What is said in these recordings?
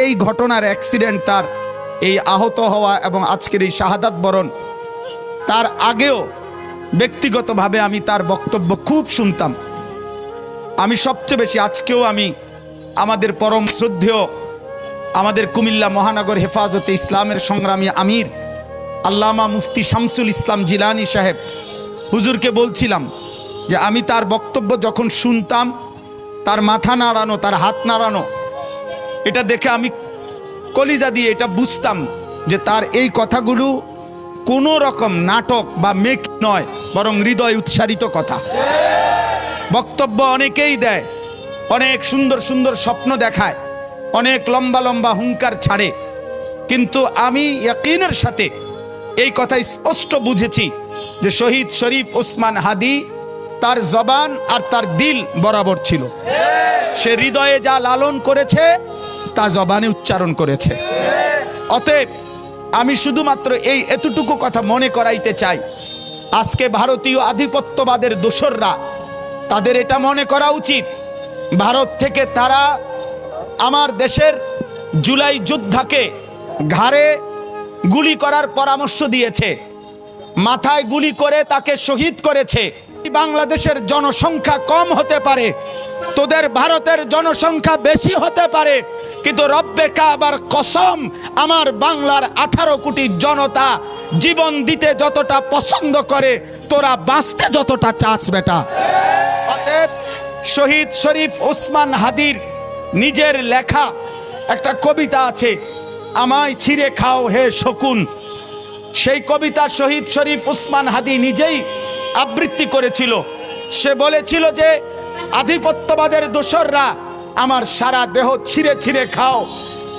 এই ঘটনার অ্যাক্সিডেন্ট তার এই আহত হওয়া এবং আজকের এই শাহাদাত বরণ। তার আগেও ব্যক্তিগতভাবে আমি তার বক্তব্য খুব শুনতাম। আমি সবচেয়ে বেশি আজকেও আমি আমাদের পরম শ্রদ্ধেয়, আমাদের কুমিল্লা মহানগর হেফাজতে ইসলামের সংগ্রামী আমির, আল্লামা মুফতি শামসুল ইসলাম জিলানি সাহেব হুজুরকে বলছিলাম যে আমি তার বক্তব্য যখন শুনতাম, তার মাথা নাড়ানো, তার হাত নাড়ানো এটা দেখে আমি কলিজা দিয়ে এটা বুঝতাম যে তার এই কথাগুলো কোনো রকম নাটক বা মেক নয়, বরং হৃদয় উৎসারিত কথা। বক্তব্য অনেকেই দেয়, অনেক সুন্দর সুন্দর স্বপ্ন দেখায়, অনেক লম্বা লম্বা হুঙ্কার ছাড়ে। কিন্তু আমি ইয়াকিনের সাথে এই কথা স্পষ্ট বুঝেছি যে শহীদ শরীফ ওসমান হাদি তার জবান আর তার দিল বরাবর ছিল। সে হৃদয়ে যা লালন করেছে তা জবানে উচ্চারণ করেছে। অতএব আমি শুধুমাত্র এই এতটুকু কথা মনে করাইতে চাই। আজকে ভারতীয় আধিপত্যবাদের দোসররা তাদের এটা মনে করা উচিত। ভারত থেকে তারা আমার দেশের জুলাই যোদ্ধাকে ঘাড়ে গুলি করার পরামর্শ দিয়েছে। মাথায় গুলি করে তাকে শহীদ করেছে। বাংলাদেশের জনসংখ্যা কম হতে পারে। তোদের ভারতের জনসংখ্যা বেশি হতে পারে। কিন্তু রব্বে কাবার কসম, আমার বাংলার আঠারো কোটি জনতা জীবন দিতে যতটা পছন্দ করে, তোরা বাঁচতে যতটা চাস বেটা। অতএব শহীদ শরীফ ওসমান হাদির নিজের লেখা, একটা কবিতা আছে, আমায় ছিঁড়ে খাও হে শকুন। সেই কবিতা শহীদ শরীফ উসমান হাদি নিজেই আবৃত্তি করেছিল। সে বলেছিল যে, আধিপত্যবাদের দোসররা আমার সারা দেহ ছিঁড়ে ছিঁড়ে খাও,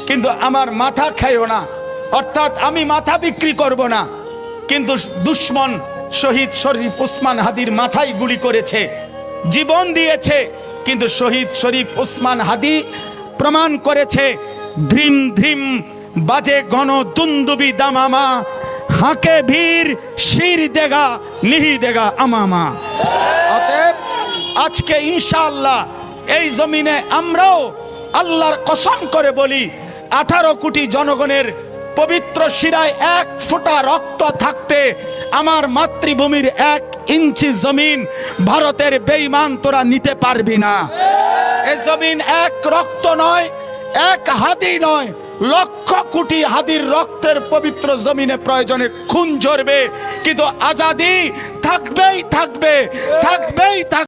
কিন্তু আমার মাথা খাইও না। অর্থাৎ আমি মাথা বিক্রি করব না। কিন্তু দুশ্মন শহীদ শরীফ উসমান হাদির মাথায় গুলি করেছে, জীবন দিয়েছে, কিন্তু শহীদ শরীফ উসমান হাদি প্রমাণ করেছে ধ্রিম ধ্রিম বাজে গণ দুন্দুবি দামামা, হাঁকে ভিড় শির দেগা, নিহি দেগা, আমামা। অতএব আজকে ইনশাআল্লাহ এই জমিনে আমরাও আল্লাহর কসম করে বলি, আঠারো কোটি জনগণের পবিত্র শিরায় এক ফোঁটা রক্ত থাকতে আমার মাতৃভূমির এক ইঞ্চি জমিন ভারতের বেইমান তোরা নিতে পারবি না। এ জমিন এক রক্ত নয়, এক হাদি নয়, লক্ষ কোটি হাদির রক্তের পবিত্র জমিনে প্রয়োজনে খুন ঝরবে, কিন্তু আজাদি থাকবেই থাকবে থাকবেই থাকবে